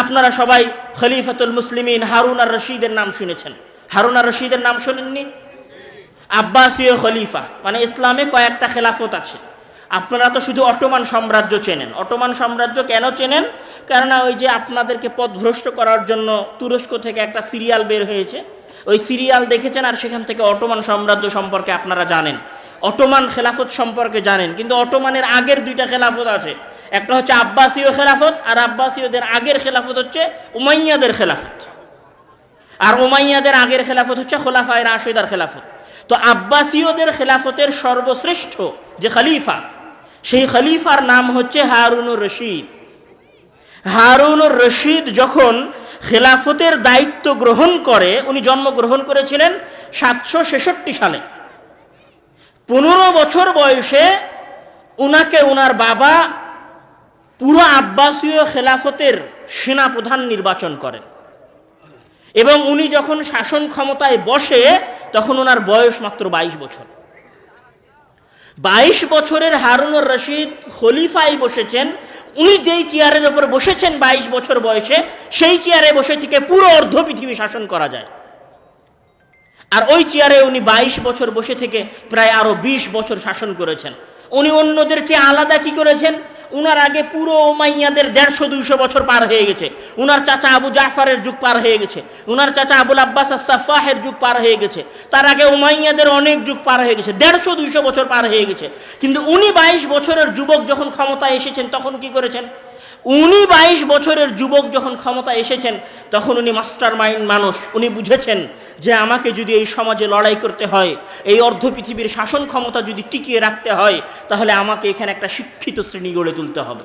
আপনারা সবাই খলিফাতুল মুসলিমিন হারুন আর রশিদের নাম শুনেছেন। হারুন আর রশিদের নাম শোনেননি? আব্বাসীয় খলিফা মানে ইসলামে কয়েকটা খেলাফত আছে। আপনারা তো শুধু অটোমান সাম্রাজ্য চেনেন। অটোমান সাম্রাজ্য কেন চেনেন? কেননা ওই যে আপনাদেরকে পথভ্রষ্ট করার জন্য তুরস্ক থেকে একটা সিরিয়াল বের হয়েছে। ওই সিরিয়াল দেখেছেন আর সেখান থেকে অটোমান সাম্রাজ্য সম্পর্কে আপনারা জানেন। অটোমান খেলাফত সম্পর্কে জানেন, কিন্তু অটোমানের আগের দুইটা খেলাফত আছে। একটা হচ্ছে আব্বাসীয় খেলাফত, আর আব্বাসীয়দের আগের খেলাফত হচ্ছে উমাইয়াদের খেলাফত। আর উমাইয়াদের আগের খেলাফত হচ্ছে খোলাফায় রাশেদার খেলাফত। তো আব্বাসীয়দের খেলাফতের সর্বশ্রেষ্ঠ যে খলিফা, সেই খলিফার নাম হচ্ছে হারুনুর রশিদ। হারুনুর রশিদ যখন খেলাফতের দায়িত্ব গ্রহণ করে, উনি জন্মগ্রহণ করেছিলেন সাতশো ছেষট্টি সালে। পনেরো বছর বয়সে উনাকে উনার বাবা পুরো আব্বাসীয় খেলাফতের সেনাপ্রধান নির্বাচন করেন। এবং উনি যখন শাসন ক্ষমতায় বসে, তখন ওনার বয়স মাত্র বাইশ বছর। বাইশ বছরের হারুনুর রশিদ খলিফায় বসেছেন। উনি যেই চেয়ারের ওপর বসেছেন বাইশ বছর বয়সে, সেই চেয়ারে বসে থেকে পুরো অর্ধ পৃথিবী শাসন করা যায়। আর ওই চেয়ারে উনি বাইশ বছর বসে থেকে প্রায় আরও ২০ বছর শাসন করেছেন। উনি অন্যদের চেয়ে আলাদা কি করেছেন? উনার আগে পুরো ওমাইয়াদের দেড়শো, দুইশো বছর পার হয়ে গেছে। উনার চাচা আবু জাফারের যুগ পার হয়ে গেছে। উনার চাচা আবুল আব্বাস সাফাহের যুগ পার হয়ে গেছে। তার আগে ওমাইয়াদের অনেক যুগ পার হয়ে গেছে। দেড়শো, দুইশো বছর পার হয়ে গেছে। কিন্তু উনি বাইশ বছরের যুবক যখন ক্ষমতায় এসেছেন, তখন কি করেছেন? উনি বাইশ বছরের যুবক যখন ক্ষমতা এসেছেন, তখন উনি মাস্টার মাইন্ড মানুষ। উনি বুঝেছেন যে আমাকে যদি এই সমাজে লড়াই করতে হয়, এই অর্ধ পৃথিবীর শাসন ক্ষমতা যদি টিকিয়ে রাখতে হয়, তাহলে আমাকে এখানে একটা শিক্ষিত শ্রেণি গড়ে তুলতে হবে।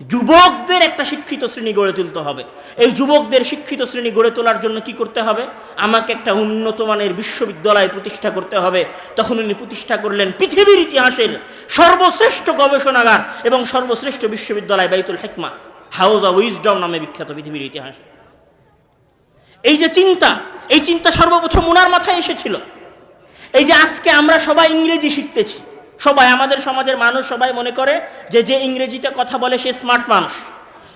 যুবকদের একটা শিক্ষিত শ্রেণি গড়ে তুলতে হবে। এই যুবকদের শিক্ষিত শ্রেণি গড়ে তোলার জন্য কি করতে হবে? আমাকে একটা উন্নত মানের বিশ্ববিদ্যালয় প্রতিষ্ঠা করতে হবে। তখন উনি প্রতিষ্ঠা করলেন পৃথিবীর ইতিহাসের সর্বশ্রেষ্ঠ গবেষণাগার এবং সর্বশ্রেষ্ঠ বিশ্ববিদ্যালয় বাইতুল হেকমা, হাউস অফ উইজডম নামে বিখ্যাত পৃথিবীর ইতিহাসে। এই যে চিন্তা, এই চিন্তা সর্বপ্রথম ওনার মাথায় এসেছিল। এই যে আজকে আমরা সবাই ইংরেজি শিখতেছি, সবাই আমাদের সমাজের মানুষ সবাই মনে করে যে যে ইংরেজিতে কথা বলে সে স্মার্ট মানুষ।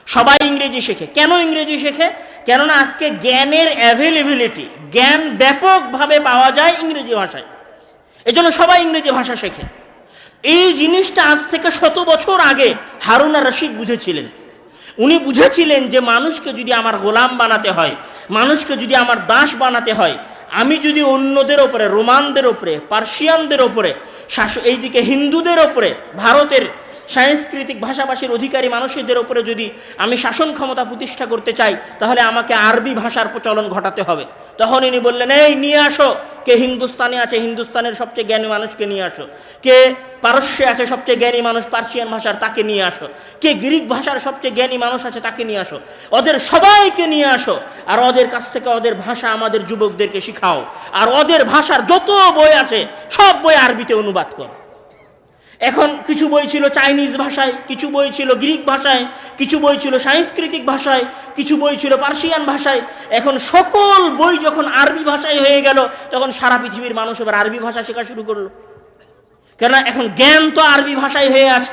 সবাই ইংরেজি শেখে। কেন ইংরেজি শেখে? কেননা আজকে জ্ঞানের অ্যাভেলেবিলিটি জ্ঞান ব্যাপকভাবে পাওয়া যায় ইংরেজি ভাষায়। এজন্য সবাই ইংরেজি ভাষা শেখে। এই জিনিসটা আজ থেকে শত বছর আগে হারুনা রশিদ বুঝেছিলেন। উনি বুঝেছিলেন যে মানুষকে যদি আমার গোলাম বানাতে হয়, মানুষকে যদি আমার দাস বানাতে হয়, আমি যদি অন্যদের ওপরে, রোমানদের ওপরে, পার্সিয়ানদের ওপরে শাসক এইদিকে হিন্দুদের ওপরে, ভারতের সাংস্কৃতিক ভাষাভাষীর অধিকারী মানুষদের ওপরে যদি আমি শাসন ক্ষমতা প্রতিষ্ঠা করতে চাই, তাহলে আমাকে আরবি ভাষার প্রচলন ঘটাতে হবে। তখন ইনি বললেন, এই, নিয়ে আসো। কে হিন্দুস্তানে আছে, হিন্দুস্তানের সবচেয়ে জ্ঞানী মানুষকে নিয়ে আসো। কে পারস্যে আছে, সবচেয়ে জ্ঞানী মানুষ পার্সিয়ান ভাষার, তাকে নিয়ে আসো। কে গ্রিক ভাষার সবচেয়ে জ্ঞানী মানুষ আছে, তাকে নিয়ে আসো। ওদের সবাইকে নিয়ে আসো। আর ওদের কাছ থেকে ওদের ভাষা আমাদের যুবকদেরকে শিখাও। আর ওদের ভাষার যত বই আছে, সব বই আরবিতে অনুবাদ করো। এখন কিছু বই ছিল চাইনিজ ভাষায়, কিছু বই ছিল গ্রিক ভাষায়, কিছু বই ছিল সাংস্কৃতিক ভাষায়, কিছু বই ছিল পার্সিয়ান ভাষায়। এখন সকল বই যখন আরবি ভাষায় হয়ে গেল, তখন সারা পৃথিবীর মানুষ এবার আরবি ভাষা শেখা শুরু করল। কেননা এখন জ্ঞান তো আরবি ভাষায় হয়ে আছে।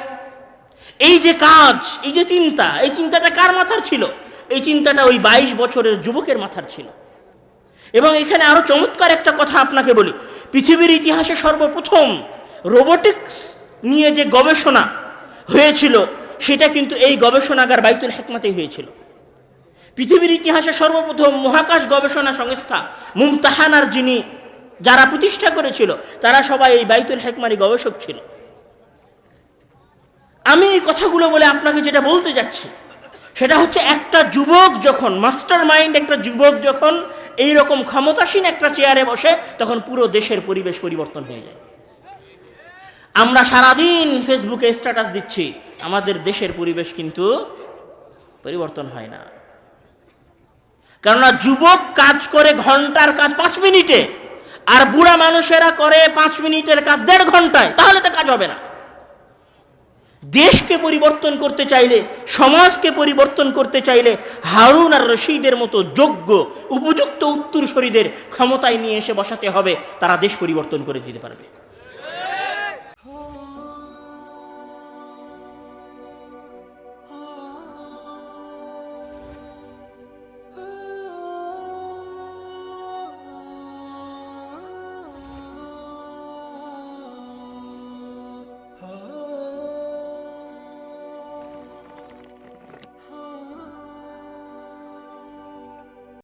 এই যে কাজ, এই যে চিন্তা, এই চিন্তাটা কার মাথার ছিল? এই চিন্তাটা ওই বাইশ বছরের যুবকের মাথার ছিল। এবং এখানে আরও চমৎকার একটা কথা আপনাকে বলি। পৃথিবীর ইতিহাসে সর্বপ্রথম রোবোটিক্স নিয়ে যে গবেষণা হয়েছিল, সেটা কিন্তু এই গবেষণাগার বাইতুল হেকমাতেই হয়েছিল। পৃথিবীর ইতিহাসে সর্বপ্রথম মহাকাশ গবেষণা সংস্থা মুমতাহানার যিনি যারা প্রতিষ্ঠা করেছিল, তারা সবাই এই বাইতুল হেকমারি গবেষক ছিল। আমি এই কথাগুলো বলে আপনাকে যেটা বলতে যাচ্ছি, সেটা হচ্ছে একটা যুবক যখন, মাস্টার মাইন্ড একটা যুবক যখন এই রকম ক্ষমতাসীন একটা চেয়ারে বসে, তখন পুরো দেশের পরিবেশ পরিবর্তন হয়ে যায়। আমরা সারাদিন ফেসবুকে স্ট্যাটাস দিচ্ছি। আমাদের দেশের পরিবেশ কিন্তু পরিবর্তন হয় না। কেননা যুবক কাজ করে ঘণ্টার কাজ পাঁচ মিনিটে, আর বুড়া মানুষেরা করে পাঁচ মিনিটের কাজ দেড় ঘন্টায়, তাহলে তো কাজ হবে না। দেশকে পরিবর্তন করতে চাইলে, সমাজকে পরিবর্তন করতে চাইলে হারুন আর রশিদের মতো যোগ্য, উপযুক্ত উত্তরসূরিদের ক্ষমতায় নিয়ে এসে বসাতে হবে, তারা দেশ পরিবর্তন করে দিতে পারবে।